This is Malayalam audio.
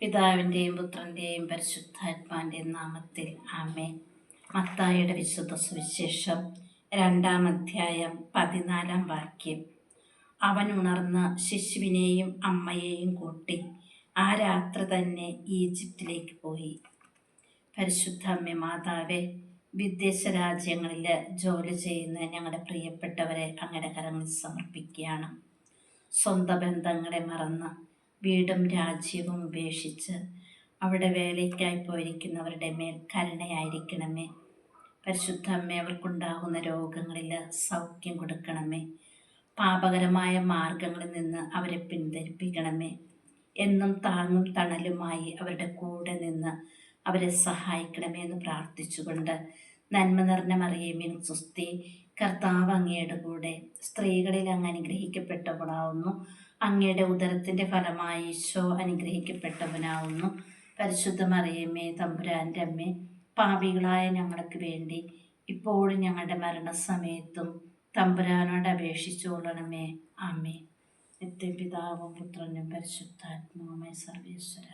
പിതാവിന്റെയും പുത്രന്റെയും പരിശുദ്ധാത്മാന്റെയും നാമത്തിൽ ആമേ മത്തായിയുടെ വിശുദ്ധ സുവിശേഷം രണ്ടാം അധ്യായം പതിനാലാം വാക്യം. അവൻ ഉണർന്ന് ശിശുവിനെയും അമ്മയെയും കൂട്ടി ആ രാത്രി തന്നെ ഈജിപ്തിലേക്ക് പോയി. പരിശുദ്ധ അമ്മ മാതാവെ വിദേശ രാജ്യങ്ങളിൽ ജോലി ചെയ്യുന്ന ഞങ്ങളുടെ പ്രിയപ്പെട്ടവരെ അങ്ങയുടെ കരങ്ങളിൽ സമർപ്പിക്കുകയാണ്. സ്വന്തം ബന്ധങ്ങളെ മറന്ന് വീടും രാജ്യവും ഉപേക്ഷിച്ച് അവിടെ വേലയ്ക്കായി പോയിരിക്കുന്നവരുടെ മേൽ കരുണയായിരിക്കണമേ. പരിശുദ്ധ അമ്മ അവർക്കുണ്ടാകുന്ന രോഗങ്ങളിൽ സൗഖ്യം കൊടുക്കണമേ. പാപകരമായ മാർഗങ്ങളിൽ നിന്ന് അവരെ പിന്തിരിപ്പിക്കണമേ. എന്നും താങ്ങും തണലുമായി അവരുടെ കൂടെ നിന്ന് അവരെ സഹായിക്കണമേ എന്ന് പ്രാർത്ഥിച്ചുകൊണ്ട് നന്മ നിറഞ്ഞ മറിയേമ്യൻ സുസ്തി കർത്താവ് അങ്ങയുടെ കൂടെ സ്ത്രീകളിൽ അങ്ങ് അനുഗ്രഹിക്കപ്പെട്ടവളാവുന്നു അങ്ങയുടെ ഉദരത്തിന്റെ ഫലമായി ഈശോ അനുഗ്രഹിക്കപ്പെട്ടവനാവുന്നു. പരിശുദ്ധ മറിയമ്മേ തമ്പുരാന്റെ അമ്മേ പാപികളായ ഞങ്ങൾക്ക് വേണ്ടി ഇപ്പോഴും ഞങ്ങളുടെ മരണസമയത്തും തമ്പുരാനോട് അപേക്ഷിച്ചുകൊള്ളണമേ അമ്മേ നിത്യപിതാവും പുത്രനും പരിശുദ്ധാത്മാവുമായി സർവേശ്വര